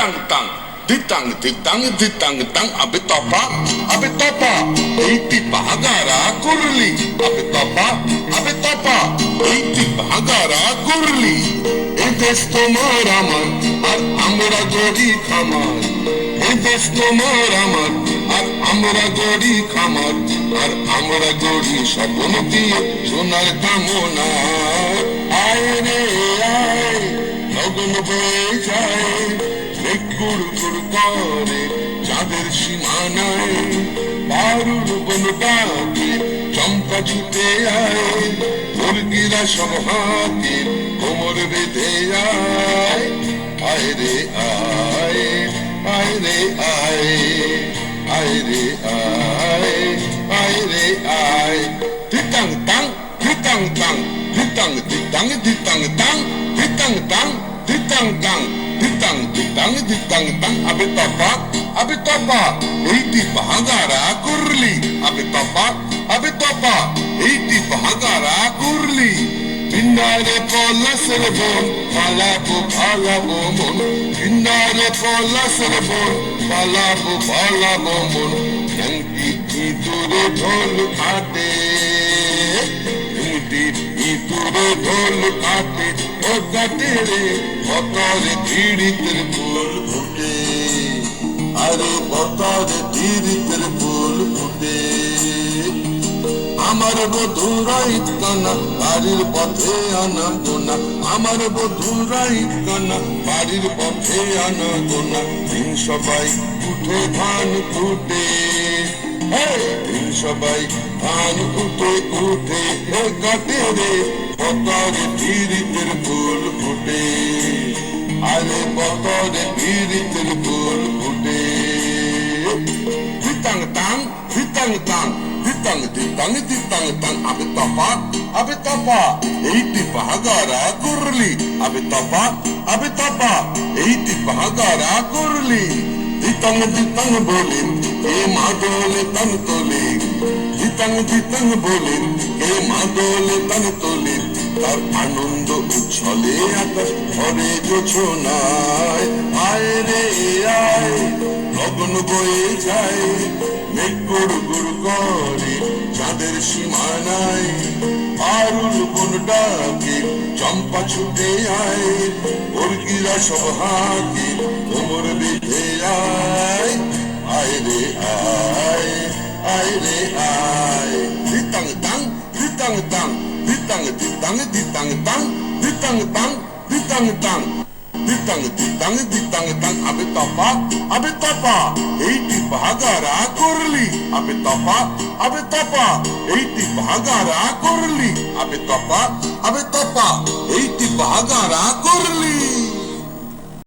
দিতাং তাং দিতাং দিতাং দিতাং তাং আবে তপা আবে তপা এইটি বাগারা করলি আবে তপা আবে তপা এইটি বাগারা করলি এ দেশ তোমার আমার আর আমরা গড়ি খামার এ দেশ তোমার আমার আর আমরা গড়ি খামার আর আমরা গড়ি স্বপ্ন দিয়ে সোনার কামনা আয় রে আয় লগন বয়ে যায় মেঘ গুড় গুড় করে চাঁদের সীমানায় বারুর বন ডাকে চম্পা ছুটে আয় মুরগিরা সব হাতে কোমর বেঁধে আয় আয় রে আয় আয় রে আয় আয় রে আয় আয় রে আয় তিতাং তাং তিতাং তাং তিতাং তিতাং তিতাং তাং তিতাং তাং তিতাং তাং তিতাং তিতাং তিতাং তাং আবে তপা আবে তপা এইটি বাগারা করলি। আবে তপা আবে তপা এইটি বাগারা করলি। পিন্নারে পলাশের বোন, পালাবো পালাবো মন। পিন্নারে পলাশের বোন, পালাবো পালাবো মন। জঙ্কি ইঁদুরে ঢোল কাটে ইঁদি ইঁদুরে ঢোল কাটে। ও কাটে রে ফুল ফুটে। আরে পতরে পীড়িতের ফুল ফুটে। আমার বধুরা ইতকানা বাড়ির পথে আনা গোনা আমার বধুরা ইতকানা বাড়ির পথে আনা গোনা দিন সবাই উঠে ধান ফুটে দিন সবাই ধান উঠে উঠে। কাটে রে পতরে পীড়িতের ফুল ফুটে। আরে পতরে পীড়িতের ফুল ফুটে। Ditang tang, ditang tang, ditang ditang ditang tang abe tapa, abe tapa, এইটি বাহাগারা করলি। আবে তপা আবে তপা এইটি বাহাগারা করলি। দিতাং দিতাং বলেন এ মাদলে তান তোলে দিতাং দিতাং বলেন মাদলে তান তোলে, তার আনন্দ উচ্ছলে আকাশ ভরে জোছনায় আয় রে, আয়, লগন বয়ে যায়, মেঘ গুড় করে চাঁদের সীমানায়। আরুল বন ডাকে, চম্পা ছুটে আয় মুরগিরা সব হাকে, কোমর বেঁধে আয়। আয় রে, আয় আয় রে, আয়। দিতাং তাং দিতাং দিতাং দিতাং তাং দিতাং তাং দিতাং তাং ditang ditang ditang tang abe tapa abe tapa এইটি বাগারা করলি আবে তপা আবে তপা এইটি বাগারা করলি আবে তপা আবে তপা এইটি বাগারা করলি